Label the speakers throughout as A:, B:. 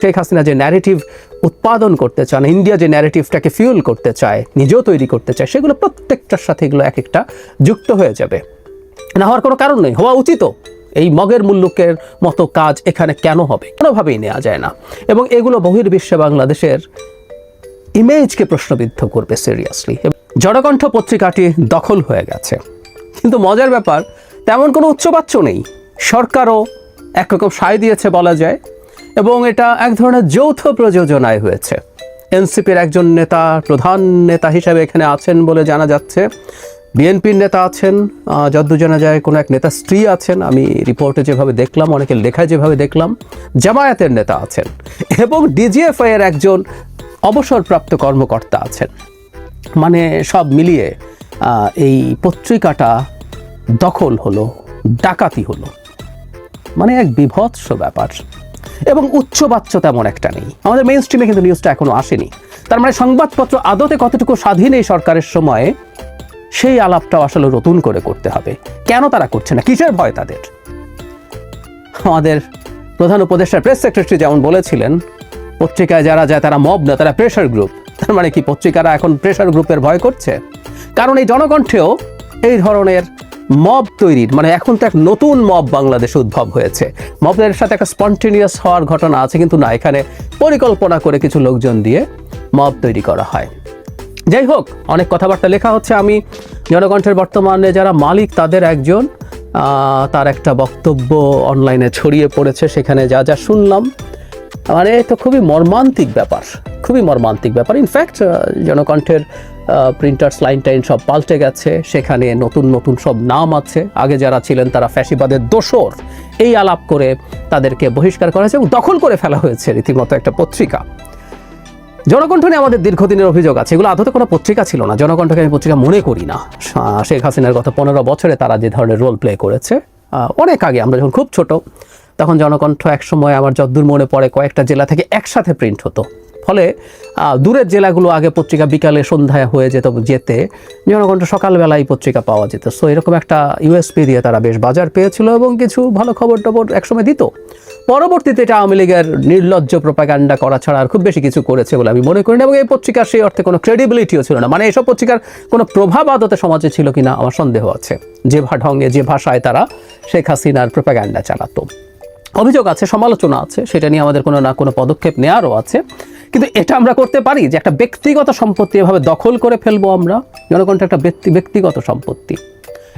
A: শেখ হাসিনা যে ন্যারেটিভ উৎপাদন করতে চান ইন্ডিয়া যে ন্যারেটিভটাকে ফিউল করতে চায়, নিজেও তৈরি করতে চায়, সেগুলো প্রত্যেকটার সাথে এগুলো এক একটা যুক্ত হয়ে যাবে। না হওয়ার কোনো কারণ নেই, হওয়া উচিত এই মগের মুল্লুকের মতো কাজ এখানে কেন হবে? কোনোভাবেই নেওয়া যায় না। এবং এগুলো বহির্বিশ্বে বাংলাদেশের ইমেজকে প্রশ্নবিদ্ধ করবে সিরিয়াসলি জনকণ্ঠ পত্রিকাটি দখল হয়ে গেছে। কিন্তু মজার ব্যাপার, তেমন কোনো উচ্চবাচ্য নেই। সরকারও একরকম সায় দিয়েছে বলা যায়। এবং এটা এক ধরনের যৌথ প্রযোজনায় হয়েছে। এনসিপির একজন নেতা প্রধান নেতা হিসাবে এখানে আছেন বলে জানা যাচ্ছে। বিএনপির নেতা আছেন আহ, যদ্দূর জানা যায় কোনো এক নেতা স্ত্রী আছেন। আমি রিপোর্টে যেভাবে দেখলাম অনেকের লেখায় যেভাবে দেখলাম জামায়াতের নেতা আছেন এবং ডিজিএফআই এর একজন অবসরপ্রাপ্ত কর্মকর্তা আছেন। মানে সব মিলিয়ে এই পত্রিকাটা দখল হলো ডাকাতি হলো। মানে এক বিভৎস ব্যাপার। এবং উচ্চবাচ্য তেমন একটা নেই। আমাদের মেইন স্ট্রিমে কিন্তু নিউজটা এখনও আসেনি। তার মানে সংবাদপত্র আদতে কতটুকু স্বাধীন এই সরকারের সময়ে, সেই আলাপটাও আসলে নতুন করে করতে হবে। কেন তারা করছে না? কিসের ভয় তাদের? আমাদের প্রধান উপদেষ্টার প্রেস সেক্রেটারি যেমন বলেছিলেন, পত্রিকায় যারা যায় তারা মব না, তারা প্রেশার গ্রুপ তার মানে কি পত্রিকারা এখন প্রেশার গ্রুপের ভয় করছে? কারণ এই জনকণ্ঠেও এই ধরনের মব তৈরির মানে এখন তো এক নতুন মব বাংলাদেশে উদ্ভব হয়েছে। মবের সাথে একটা স্পন্টেনিয়াস হওয়ার ঘটনা আছে, কিন্তু না, এখানে পরিকল্পনা করে কিছু লোকজন দিয়ে মব তৈরি করা হয়। যাই হোক, অনেক কথাবার্তা লেখা হচ্ছে। আমি জনকণ্ঠের বর্তমানে যারা মালিক, তাদের একজন তার একটা বক্তব্য অনলাইনে ছড়িয়ে পড়েছে, সেখানে যা যা শুনলাম। মানে তো খুবই মর্মান্তিক ব্যাপার, খুবই মর্মান্তিক ব্যাপার। ইনফ্যাক্ট জনকণ্ঠের প্রিন্টার্স লাইন টাইন সব পাল্টে গেছে। সেখানে নতুন নতুন সব নাম আছে। আগে যারা ছিলেন তারা ফ্যাসিবাদের দোসর এই আলাপ করে তাদেরকে বহিষ্কার করা হয়েছে এবং দখল করে ফেলা হয়েছে রীতিমতো একটা পত্রিকা। জনকণ্ঠ নিয়ে আমাদের দীর্ঘদিনের অভিযোগ আছে। এগুলো আদতে কোনো পত্রিকা ছিল না। জনকণ্ঠকে আমি পত্রিকা মনে করি না। শেখ হাসিনার গত পনেরো বছরে তারা যে ধরনের রোল প্লে করেছে অনেক আগে, আমরা যখন খুব ছোট, তখন জনকণ্ঠ এক সময় আমার যদ্দূর মনে পড়ে কয়েকটা জেলা থেকে একসাথে প্রিন্ট হতো। ফলে দূরের জেলাগুলো আগে পত্রিকা বিকালে সন্ধ্যায় হয়ে যেত যেতে, জনকণ্ঠ সকালবেলায় পত্রিকা পাওয়া যেত। সো এরকম একটা ইউএসপি দিয়ে তারা বেশ বাজার পেয়েছিল এবং কিছু ভালো খবর টবর একসময় দিত। পরবর্তীতে এটা আওয়ামী লীগের নির্লজ্জ প্রপাগান্ডা করা ছাড়া আর খুব বেশি কিছু করেছে বলে আমি মনে করি না এবং এই পত্রিকার সেই অর্থে কোনো ক্রেডিবিলিটিও ছিল না। মানে এইসব পত্রিকার কোনো প্রভাব আদতে সমাজে ছিল কিনা আমার সন্দেহ আছে। যে ভা ঢঙ্গে যে ভাষায় তারা শেখ হাসিনার প্রপাগান্ডা চালাতো। অভিযোগ আছে, সমালোচনা আছে, সেটা নিয়ে আমাদের কোনো না কোনো পদক্ষেপ নেওয়ারও আছে। কিন্তু এটা আমরা করতে পারি যে একটা ব্যক্তিগত সম্পত্তি এভাবে দখল করে ফেলব আমরা। জনগণটা একটা ব্যক্তি, ব্যক্তিগত সম্পত্তি।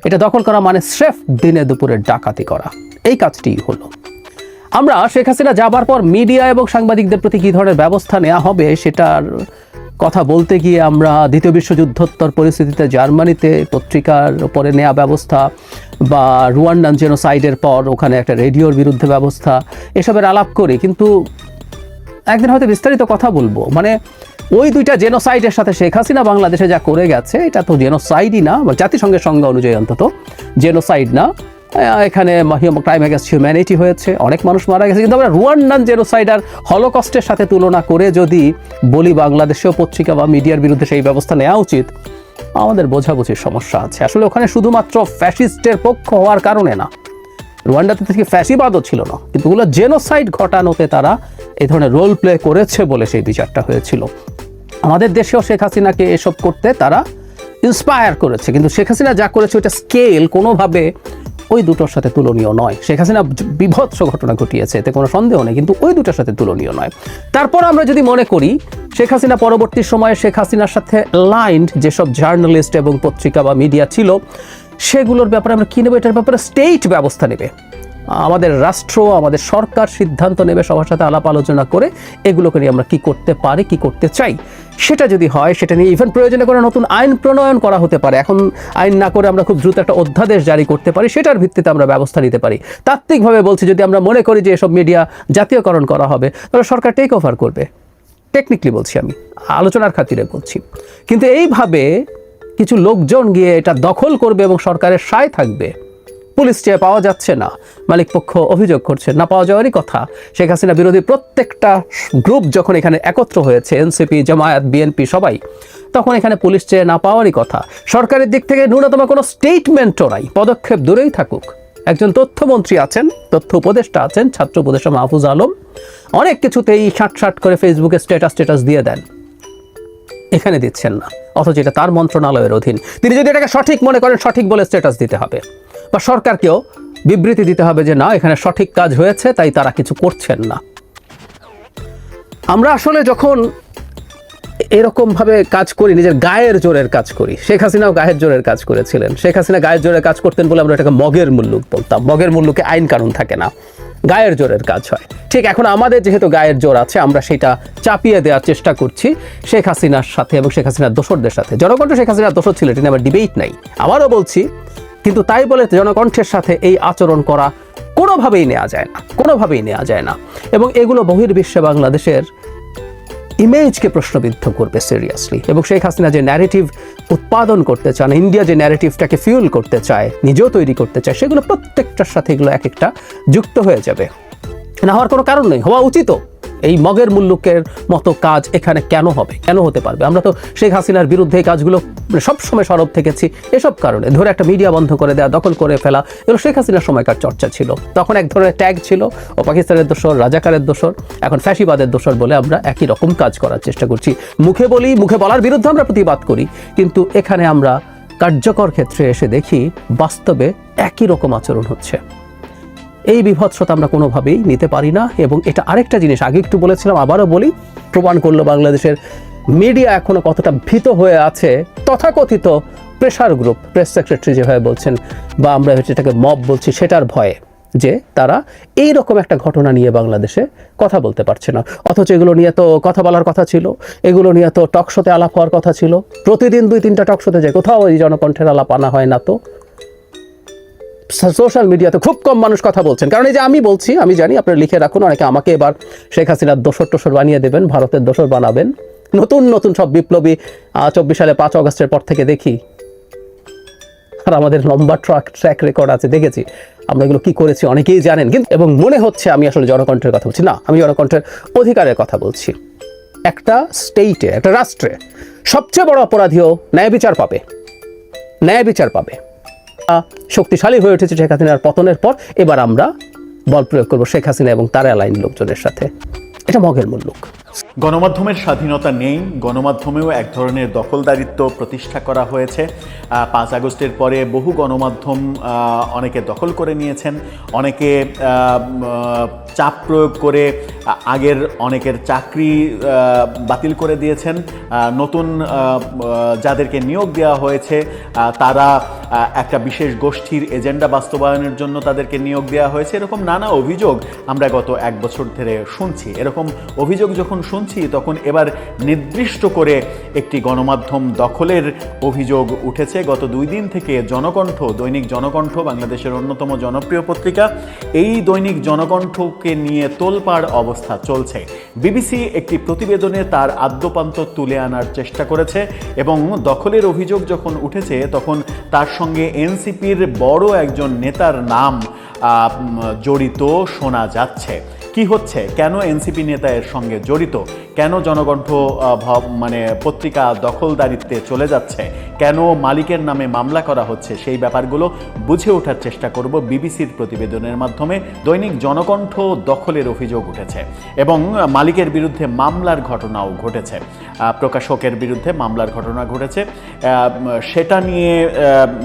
A: এটা দখল করা মানে স্রেফ দিনে দুপুরে ডাকাতি করা। এই কাজটিই হলো। আমরা শেখ হাসিনা যাবার পর মিডিয়া এবং সাংবাদিকদের প্রতি কী ধরনের ব্যবস্থা নেওয়া হবে সেটার কথা বলতে গিয়ে আমরা দ্বিতীয় বিশ্বযুদ্ধোত্তর পরিস্থিতিতে জার্মানিতে পত্রিকার উপরে নেওয়া ব্যবস্থা বা রুয়ান্ডান জেনোসাইডের পর ওখানে একটা রেডিওর বিরুদ্ধে ব্যবস্থা, এসবের আলাপ করি। কিন্তু একদিন হয়তো বিস্তারিত কথা বলব। মানে ওই দুইটা জেনোসাইডের সাথে শেখ হাসিনা বাংলাদেশে যা করে গেছে, এটা তো জেনোসাইডই না, বা জাতিসংঘের সংজ্ঞা অনুযায়ী অন্তত জেনোসাইড না। এখানে ক্রাইম অ্যাগেন্স্ট হিউম্যানিটি হয়েছে, অনেক মানুষ মারা গেছে, কিন্তু আমরা রুয়ান্ডান জেনোসাইড আর হলোকস্টের সাথে তুলনা করে যদি বলি বাংলাদেশেও পত্রিকা বা মিডিয়ার বিরুদ্ধে সেই ব্যবস্থা নেওয়া উচিত, আমাদের বোঝাবুঝির সমস্যা আছে। আসলে ওখানে শুধুমাত্র ফ্যাসিস্টের পক্ষ হওয়ার কারণে না। রুয়ান্ডাতে থেকে ফ্যাসিবাদও ছিল না, কিন্তু ওগুলো জেনোসাইড ঘটানোতে তারা এই ধরনের রোল প্লে করেছে বলে সেই বিচারটা হয়েছিল। আমাদের দেশেও শেখ হাসিনাকে এসব করতে তারা ইন্সপায়ার করেছে। কিন্তু শেখ হাসিনা যা করেছে ওইটা স্কেল কোনোভাবে ওই দুটোর সাথে তুলনীয় নয়। শেখ হাসিনা বিভৎস ঘটনা ঘটিয়েছে, এতে কোনো সন্দেহ নেই, কিন্তু ওই দুটোর সাথে তুলনীয় নয়। তারপর আমরা যদি মনে করি, শেখ হাসিনা পরবর্তী সময়ে শেখ হাসিনার সাথে লাইন্ড যেসব জার্নালিস্ট এবং পত্রিকা বা মিডিয়া ছিল, সেগুলোর ব্যাপারে আমরা কী নেব? এটার ব্যাপারে স্টেট ব্যবস্থা নেবে। আমাদের রাষ্ট্র, আমাদের সরকার সিদ্ধান্ত নেবে, সবার সাথে আলাপ আলোচনা করে এগুলোকে নিয়ে আমরা কি করতে পারি, কি করতে চাই। সেটা যদি হয়, সেটা নিয়ে ইভেন প্রয়োজনে করে নতুন আইন প্রণয়ন করা হতে পারে। এখন আইন না করে আমরা খুব দ্রুত একটা অধ্যাদেশ জারি করতে পারি, সেটার ভিত্তিতে আমরা ব্যবস্থা নিতে পারি। তাত্ত্বিকভাবে বলছি, যদি আমরা মনে করি যে এসব মিডিয়া জাতীয়করণ করা হবে, তাহলে সরকার টেক ওভার করবে। টেকনিক্যালি বলছি আমি, আলোচনার খাতিরে বলছি। কিন্তু এইভাবে কিছু লোকজন গিয়ে এটা দখল করবে এবং সরকারের সায় থাকবে। পুলিশ চেয়ে পাওয়া যাচ্ছে না। মালিক পক্ষ অভিযোগ করছে, না পাওয়া যাওয়ারই কথা। শেখ হাসিনা বিরোধী প্রত্যেকটা গ্রুপ যখন এখানে একত্র হয়েছে, এনসিপি, জামায়াত, বিএনপি সবাই, তখন এখানে পুলিশ চেয়ে না পাওয়ারই কথা। সরকারের দিক থেকে ন্যূনতম কোনো স্টেটমেন্টও নাই। পদক্ষেপ দূরেই থাকুক। একজন তথ্যমন্ত্রী আছেন, তথ্য উপদেষ্টা আছেন, ছাত্র উপদেষ্টা মাহফুজ আলম। অনেক কিছুতেই ষাট ষাট করে ফেসবুকে স্ট্যাটাস স্ট্যাটাস দিয়ে দেন। এখানে দিচ্ছেন না। অথচ এটা তার মন্ত্রণালয়ের অধীন। তিনি যদি এটাকে সঠিক মনে করেন, সঠিক বলে স্ট্যাটাস দিতে হবে। বা সরকারকেও বিবৃতি দিতে হবে যে না, এখানে সঠিক কাজ হয়েছে, তাই তারা কিছু করছেন না। আমরা আসলে যখন এরকম ভাবে কাজ করি, নিজের গায়ের জোরের কাজ করি, শেখ হাসিনাও গায়ের জোরের কাজ করেছিলেন। শেখ হাসিনা গায়ের জোরের কাজ করতেন বলে আমরা এটাকে মগের মুল্লুক বলতাম। মগের মুল্লুকে আইন কানুন থাকে না, গায়ের জোরের কাজ হয়। ঠিক এখন আমাদের যেহেতু গায়ের জোর আছে, আমরা সেটা চাপিয়ে দেওয়ার চেষ্টা করছি শেখ হাসিনার সাথে এবং শেখ হাসিনার দোসরদের সাথে। জনকণ্ঠ শেখ হাসিনার দোসর ছিল, এটা নিয়ে আবার ডিবেট নাই। আবারও বলছি কিন্তু তাই বলে জনকণ্ঠের সাথে এই আচরণ করা কোনোভাবেই নেওয়া যায় না, কোনোভাবেই নেওয়া যায় না। এবং এগুলো বহির্বিশ্বে বাংলাদেশের ইমেজকে প্রশ্নবিদ্ধ করবে সিরিয়াসলি এবং শেখ হাসিনা যে ন্যারেটিভ উৎপাদন করতে চান, ইন্ডিয়া যে ন্যারেটিভটাকে ফিউল করতে চায়, নিজেও তৈরি করতে চায়, সেগুলো প্রত্যেকটার সাথে এগুলো এক একটা যুক্ত হয়ে যাবে। না হওয়ার কোনো কারণ নেই, হওয়া উচিত এই মগের মুল্লুকের মতো কাজ এখানে কেন হবে? কেন হতে পারবে? আমরা তো শেখ হাসিনার বিরুদ্ধে এই কাজগুলো মানে সবসময় সরব থেকেছি। এসব কারণে ধরে একটা মিডিয়া বন্ধ করে দেওয়া দখল করে ফেলা, এগুলো শেখ হাসিনার সময়কার চর্চা ছিল। তখন এক ধরনের ট্যাগ ছিল, ও পাকিস্তানের দোসর রাজাকারের দোসর এখন ফ্যাসিবাদের দোসর বলে আমরা একই রকম কাজ করার চেষ্টা করছি। মুখে বলি, মুখে বলার বিরুদ্ধে আমরা প্রতিবাদ করি, কিন্তু এখানে আমরা কার্যকর ক্ষেত্রে এসে দেখি, বাস্তবে একই রকম আচরণ হচ্ছে। এই বিভৎসতা আমরা কোনোভাবেই নিতে পারি না। এবং এটা আরেকটা জিনিস, আগে একটু বলেছিলাম, আবারও বলি, প্রমাণ করল বাংলাদেশের মিডিয়া এখনও কতটা ভীত হয়ে আছে। তথাকথিত প্রেশার গ্রুপ প্রেস সেক্রেটারি যেভাবে বলছেন, বা আমরা যেটাকে মব বলছি, সেটার ভয়ে যে তারা এই রকম একটা ঘটনা নিয়ে বাংলাদেশে কথা বলতে পারছে না। অথচ এগুলো নিয়ে তো কথা বলার কথা ছিল, এগুলো নিয়ে তো টকশোতে আলাপ হওয়ার কথা ছিল। প্রতিদিন দুই তিনটা টকশোতে যায় কোথাও এই জনকণ্ঠের আলাপ আনা হয় না তো। সোশ্যাল মিডিয়াতে খুব কম মানুষ কথা বলছেন। কারণ এই যে আমি বলছি, আমি জানি, আপনারা লিখে রাখুন, অনেকে আমাকে এবার শেখ হাসিনার দোসর টোসর বানিয়ে দেবেন, ভারতের দোসর বানাবেন। নতুন নতুন সব বিপ্লবী চব্বিশ সালে পাঁচ অগস্টের পর থেকে দেখি। আর আমাদের লম্বা ট্রাক ট্র্যাক রেকর্ড আছে, দেখেছি। আমরা এগুলো কি করেছি, অনেকেই জানেন। কিন্তু, এবং মনে হচ্ছে আমি আসলে জনকণ্ঠের কথা বলছি। না, আমি জনকণ্ঠের অধিকারের কথা বলছি। একটা স্টেটে একটা রাষ্ট্রে সবচেয়ে বড় অপরাধীও ন্যায় বিচার পাবে। ন্যায় বিচার পাবে। শক্তিশালী হয়ে উঠেছে শেখ হাসিনার পতনের পর। এবার আমরা বল প্রয়োগ করব শেখ হাসিনা এবং তার অ্যালাইন লোকজনের সাথে। এটা মগের মুল্লুক
B: গণমাধ্যমের স্বাধীনতা নেই। গণমাধ্যমেও এক ধরনের দখলদারিত্ব প্রতিষ্ঠা করা হয়েছে। পাঁচ আগস্টের পরে বহু গণমাধ্যম অনেকে দখল করে নিয়েছেন। অনেকে চাপ প্রয়োগ করে আগের অনেকের চাকরি বাতিল করে দিয়েছেন। নতুন যাদেরকে নিয়োগ দেওয়া হয়েছে তারা একটা বিশেষ গোষ্ঠীর এজেন্ডা বাস্তবায়নের জন্য তাদেরকে নিয়োগ দেওয়া হয়েছে। এরকম নানা অভিযোগ আমরা গত এক বছর ধরে শুনছি। এরকম অভিযোগ যখন শুনছি, তখন এবার নির্দিষ্ট করে একটি গণমাধ্যম দখলের অভিযোগ উঠেছে। গত দুই দিন থেকে জনকণ্ঠ, দৈনিক জনকণ্ঠ, বাংলাদেশের অন্যতম জনপ্রিয় পত্রিকা, এই দৈনিক জনকণ্ঠকে নিয়ে তোলপাড় অবস্থা চলছে। বিবিসি একটি প্রতিবেদনে তার আদ্যপান্ত তুলে আনার চেষ্টা করেছে এবং দখলের অভিযোগ যখন উঠেছে, তখন তার সঙ্গে এনসিপির বড় একজন নেতার নাম জড়িত শোনা যাচ্ছে। কি হচ্ছে? কেন এনসিপি নেতা এর সঙ্গে জড়িত? কেন জনকণ্ঠ মানে পত্রিকা দখলদারিত্বে চলে যাচ্ছে? কেন মালিকের নামে মামলা করা হচ্ছে? সেই ব্যাপারগুলো বুঝে ওঠার চেষ্টা করব বিবিসির প্রতিবেদনের মাধ্যমে। দৈনিক জনকণ্ঠ দখলের অভিযোগ উঠেছে এবং মালিকের বিরুদ্ধে মামলার ঘটনাও ঘটেছে। প্রকাশকের বিরুদ্ধে মামলার ঘটনা ঘটেছে। সেটা নিয়ে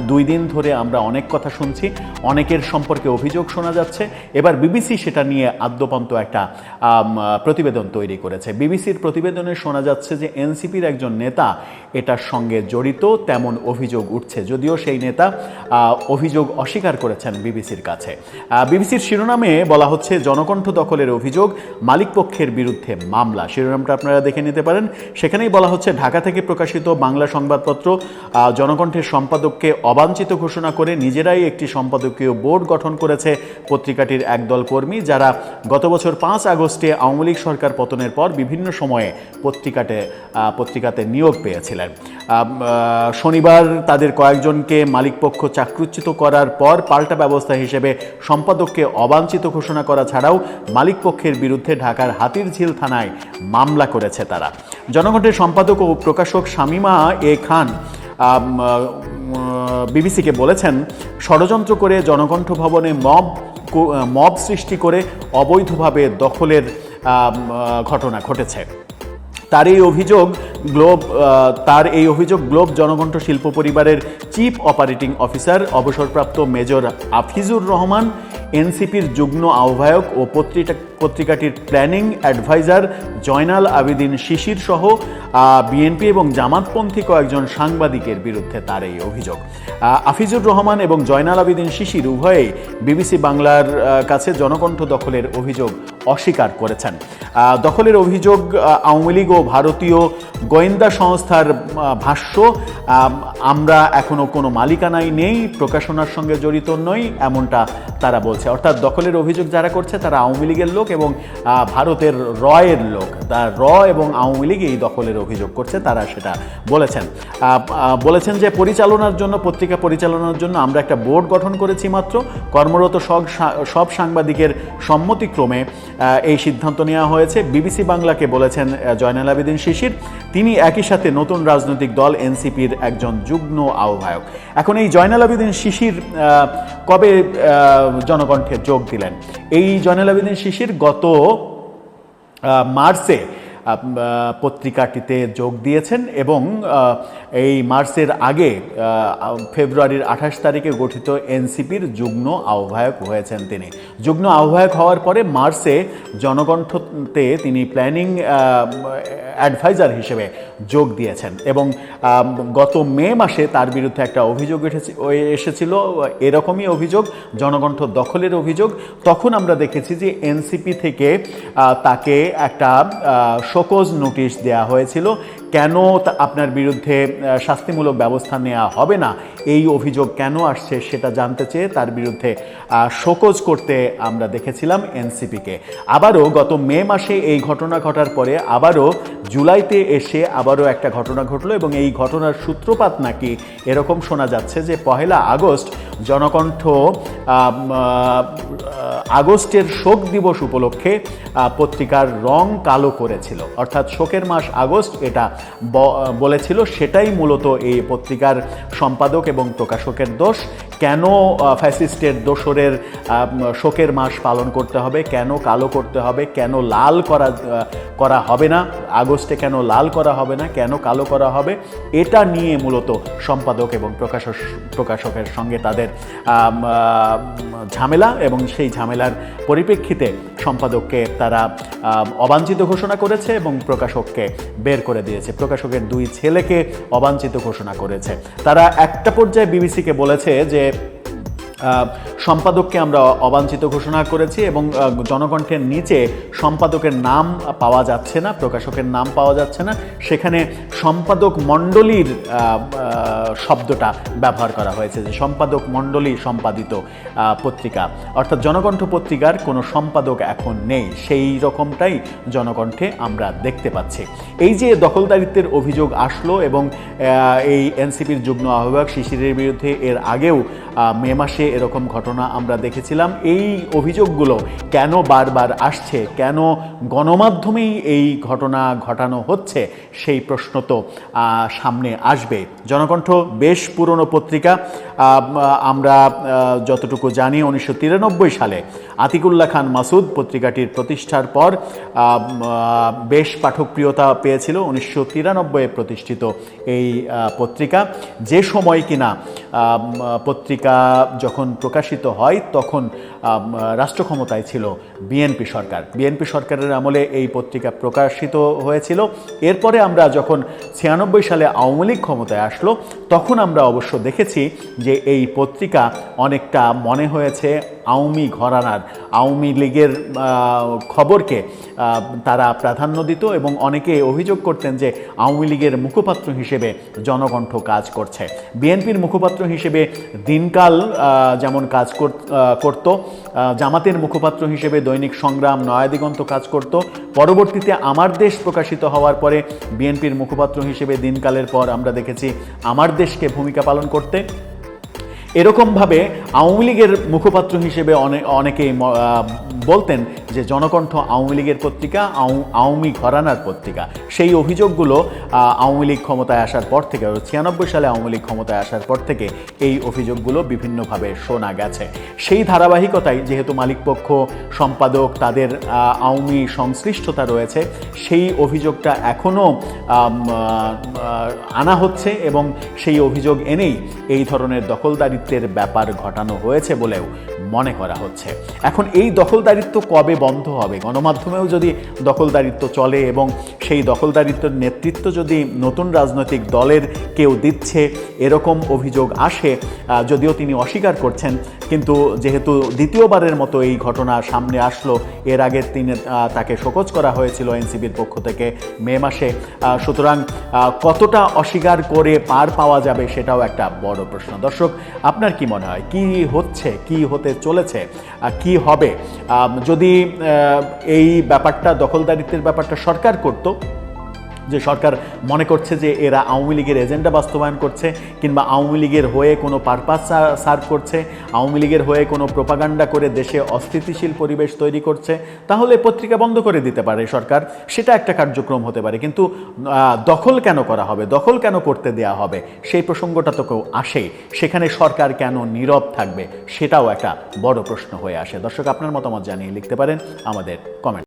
B: দুই দিন ধরে আমরা অনেক কথা শুনছি। অনেকের সম্পর্কে অভিযোগ শোনা যাচ্ছে। এবার বিবিসি সেটা নিয়ে আদ্যপান্ত একটা প্রতিবেদন তৈরি করেছে। বিবিসির প্রতিবেদনে শোনা যাচ্ছে যে এনসিপির একজন নেতা এটার সঙ্গে জড়িত, তেমন অভিযোগ উঠছে। যদিও সেই নেতা অভিযোগ অস্বীকার করেছেন বিবিসির কাছে। বিবিসির শিরোনামে বলা হচ্ছে, জনকণ্ঠ দখলের অভিযোগ মালিক পক্ষের বিরুদ্ধে মামলা। শিরোনামটা আপনারা দেখে নিতে পারেন। সেখানেই বলা হচ্ছে, ঢাকা থেকে প্রকাশিত বাংলা সংবাদপত্র জনকণ্ঠের সম্পাদককে অবাঞ্ছিত ঘোষণা করে নিজেরাই একটি সম্পাদকীয় বোর্ড গঠন করেছে পত্রিকাটির একদল কর্মী, যারা গত বছর পাঁচ আগস্টে আওয়ামী লীগ সরকার পতনের পর বিভিন্ন সময়ে পত্রিকাতে পত্রিকাতে নিয়োগ পেয়েছিলেন। শনিবার তাদের কয়েকজনকে মালিকপক্ষ চাকরুচ্যুত করার পর পাল্টা ব্যবস্থা হিসেবে সম্পাদককে অবাঞ্ছিত ঘোষণা করা ছাড়াও মালিকপক্ষের বিরুদ্ধে ঢাকার হাতিরঝিল থানায় মামলা করেছে তারা। জনগণের সম্পাদক ও প্রকাশক শামিমা এ খান বিবিসিকে বলেছেন, ষড়যন্ত্র করে জনকণ্ঠ ভবনে মব মব সৃষ্টি করে অবৈধভাবে দখলের ঘটনা ঘটেছে। তার এই অভিযোগ গ্লোব তার এই অভিযোগ গ্লোব জনকণ্ঠ শিল্প পরিবারের চিফ অপারেটিং অফিসার, অবসরপ্রাপ্ত মেজর আফিজুর রহমান এনসিপির যুগ্ম আহ্বায়ক ও পত্রিকা, পত্রিকাটির প্ল্যানিং অ্যাডভাইজার জয়নাল আবেদিন শিশির সহ বিএনপি এবং জামাতপন্থী কয়েকজন সাংবাদিকের বিরুদ্ধে তার এই অভিযোগ। আফিজুর রহমান এবং জয়নাল আবেদিন শিশির উভয়েই বিবিসি বাংলার কাছে জনকণ্ঠ দখলের অভিযোগ অস্বীকার করেছেন। দখলের অভিযোগ আওয়ামী লীগ ও ভারতীয় গোয়েন্দা সংস্থার ভাষ্য আমরা এখনও কোনো মালিকানায় নেই, প্রকাশনার সঙ্গে জড়িত নই, এমনটা তারা বলছে। অর্থাৎ দখলের অভিযোগ যারা করছে, তারা আওয়ামী লীগের লোক এবং ভারতের রয়ের লোক। তা র এবং আওয়ামী লীগ এই দখলের অভিযোগ করছে, তারা সেটা বলেছেন। বলেছেন যে, পরিচালনার জন্য, পত্রিকা পরিচালনার জন্য আমরা একটা বোর্ড গঠন করেছি মাত্র। কর্মরত সব সব সাংবাদিকের সম্মতিক্রমে এই সিদ্ধান্ত নেওয়া হয়েছে। বিবিসি বাংলাকে বলেছেন জয়নাল আবেদিন শিশির। তিনি একই সাথে নতুন রাজনৈতিক দল, এনসিপির একজন যুগ্ম আহ্বায়ক। এখন এই জয়নাল আবেদিন শিশির কবে জনকণ্ঠে যোগ দিলেন। এই জয়নাল আবেদিন শিশির গত মার্চে পত্রিকাটিতে যোগ দিয়েছেন এবং এই মার্চের আগে ফেব্রুয়ারির আঠাশ তারিখে গঠিত এনসিপির যুগ্ম আহ্বায়ক হয়েছেন তিনি। যুগ্ম আহ্বায়ক হওয়ার পরে মার্চে জনকণ্ঠতে তিনি প্ল্যানিং অ্যাডভাইজার হিসেবে যোগ দিয়েছেন। এবং গত মে মাসে তার বিরুদ্ধে একটা অভিযোগ এসেছে এসেছিল, এরকমই অভিযোগ, জনকণ্ঠ দখলের অভিযোগ। তখন আমরা দেখেছি যে এনসিপি থেকে তাকে একটা শোকজ নোটিশ দেয়া হয়েছিল। কেন আপনার বিরুদ্ধে শাস্তিমূলক ব্যবস্থা নেওয়া হবে না? এই অভিযোগ কেন আসছে সেটা জানতে চেয়ে তার বিরুদ্ধে শোকজ করতে আমরা দেখেছিলাম এনসিপিকে। আবারও গত মে মাসে এই ঘটনা ঘটার পরে আবারও জুলাইতে এসে আবারও একটা ঘটনা ঘটলো এবং এই ঘটনার সূত্রপাত নাকি এরকম শোনা যাচ্ছে যে পহেলা আগস্ট জনকণ্ঠ আগস্টের শোক দিবস উপলক্ষে পত্রিকার রং কালো করেছিল। অর্থাৎ শোকের মাস আগস্ট, এটা বলেছিল সেটাই মূলত এই পত্রিকার সম্পাদক এবং প্রকাশকের দোষ। কেন ফ্যাসিস্টের দোসরের শোকের মাস পালন করতে হবে? কেন কালো করতে হবে? কেন লাল করা করা হবে না? আগস্টে কেন লাল করা হবে না? কেন কালো করা হবে? এটা নিয়ে মূলত সম্পাদক এবং প্রকাশক, প্রকাশকের সঙ্গে তাদের ঝামেলা এবং সেই ঝামেলার পরিপ্রেক্ষিতে সম্পাদককে তারা অবাঞ্ছিত ঘোষণা করেছে এবং প্রকাশককে বের করে দিয়েছে। প্রকাশকের দুই ছেলেকে অবাঞ্ছিত ঘোষণা করেছে। তারা একটা পর্যায়ে বিবিসিকে বলেছে যে সম্পাদককে আমরা অবাঞ্ছিত ঘোষণা করেছি এবং জনকণ্ঠের নিচে সম্পাদকের নাম পাওয়া যাচ্ছে না, প্রকাশকের নাম পাওয়া যাচ্ছে না। সেখানে সম্পাদক মণ্ডলীর শব্দটা ব্যবহার করা হয়েছে যে সম্পাদক মণ্ডলী সম্পাদিত পত্রিকা। অর্থাৎ জনকণ্ঠ পত্রিকার কোনো সম্পাদক এখন নেই, সেই রকমটাই জনকণ্ঠে আমরা দেখতে পাচ্ছি। এই যে দখলদারিত্বের অভিযোগ আসলো এবং এই এনসিপির যুগ্ম আহ্বায়ক শিশিরের বিরুদ্ধে এর আগেও মে মাসে এরকম ঘটনা আমরা দেখেছিলাম। এই অভিযোগগুলো কেন বারবার আসছে? কেন গণমাধ্যমেই এই ঘটনা ঘটানো হচ্ছে? সেই প্রশ্ন তো সামনে আসবে। জনকণ্ঠ, বেশ পুরনো পত্রিকা। আমরা যতটুকু জানি, উনিশশো তিরানব্বই সালে আতিকুল্লাহ খান মাসুদ পত্রিকাটির প্রতিষ্ঠার পর বেশ পাঠকপ্রিয়তা পেয়েছিল উনিশশো তিরানব্বইয়ে প্রতিষ্ঠিত এই পত্রিকা। যে সময় কিনা পত্রিকা যখন প্রকাশিত হয়, তখন রাষ্ট্র ক্ষমতায় ছিল বিএনপি সরকার। বিএনপি সরকারের আমলে এই পত্রিকা প্রকাশিত হয়েছিল। এরপরে আমরা যখন ছিয়ানব্বই সালে আওয়ামী লীগ ক্ষমতায় আসলো, তখন আমরা অবশ্য দেখেছি যে এই পত্রিকা অনেকটা মনে হয়েছে আওয়ামী ঘরানার, আওয়ামী লীগের খবরকে তারা প্রাধান্য দিত এবং অনেকে অভিযোগ করতেন যে আওয়ামী লীগের মুখপাত্র হিসেবে জনকণ্ঠ কাজ করছে। বিএনপির মুখপাত্র হিসেবে দিনকাল যেমন কাজ করত জামাতের মুখপাত্র হিসেবে দৈনিক সংগ্রাম নয়াদিগন্ত কাজ করত। পরবর্তীতে আমার দেশ প্রকাশিত হওয়ার পরে বিএনপির মুখপাত্র হিসেবে দিনকালের পর আমরা দেখেছি আমার দেশকে ভূমিকা পালন করতে। এরকমভাবে আওয়ামী লীগের মুখপাত্র হিসেবে অনে- অনেকেই বলতেন যে জনকণ্ঠ আওয়ামী লীগের পত্রিকা, আও- আওয়ামী ঘরানার পত্রিকা। সেই অভিযোগগুলো আওয়ামী লীগ ক্ষমতায় আসার পর থেকে ছিয়ানব্বই সালে আওয়ামী লীগ ক্ষমতায় আসার পর থেকে এই অভিযোগগুলো বিভিন্নভাবে শোনা গেছে। সেই ধারাবাহিকতায় যেহেতু মালিকপক্ষ, সম্পাদক, তাদের আওয়ামী সংশ্লিষ্টতা রয়েছে, সেই অভিযোগটা এখনও আনা হচ্ছে এবং সেই অভিযোগ এনেই এই ধরনের দখলদারিত্বের ব্যাপার ঘটানো হয়েছে বলেও মনে করা হচ্ছে। এখন এই দখলদারিত্ব কবে বন্ধ হবে? গণমাধ্যমেও যদি দখলদারিত্ব চলে এবং সেই দখলদারিত্বের নেতৃত্ব যদি নতুন রাজনৈতিক দলের কেউ দিচ্ছে, এরকম অভিযোগ আসে যদিও তিনি অস্বীকার করছেন, কিন্তু যেহেতু দ্বিতীয়বারের মতো এই ঘটনা সামনে আসলো, এর আগে তিনি তাকে শোকজ করা হয়েছিল এনসিবির পক্ষ থেকে মে মাসে। সুতরাং কতটা অস্বীকার করে পার পাওয়া যাবে সেটাও একটা বড় প্রশ্ন। দর্শক, আপনার কি মনে হয়? কি হচ্ছে? কি হতে চলেছে কি হবে? যদি এই ব্যাপারটা দখলদারিত্বের ব্যাপারটা সরকার করতো যে সরকার মনে করছে যে এরা আওয়ামী লীগের এজেন্ডা বাস্তবায়ন করছে কিংবা আওয়ামী লীগের হয়ে কোনো পারপাস সার্ভ করছে, আওয়ামী লীগের হয়ে কোনো প্রোপাগান্ডা করে দেশে অস্থিতিশীল পরিবেশ তৈরি করছে, তাহলে পত্রিকা বন্ধ করে দিতে পারে সরকার। সেটা একটা কার্যক্রম হতে পারে, কিন্তু দখল কেন করা হবে? দখল কেন করতে দেয়া হবে? সেই প্রসঙ্গটা তো কেউ আসেই সেখানে সরকার কেন নীরব থাকবে? সেটাও একটা বড় প্রশ্ন হয়ে আসে। দর্শক, আপনার মতামত জানিয়ে লিখতে পারেন আমাদের কমেন্ট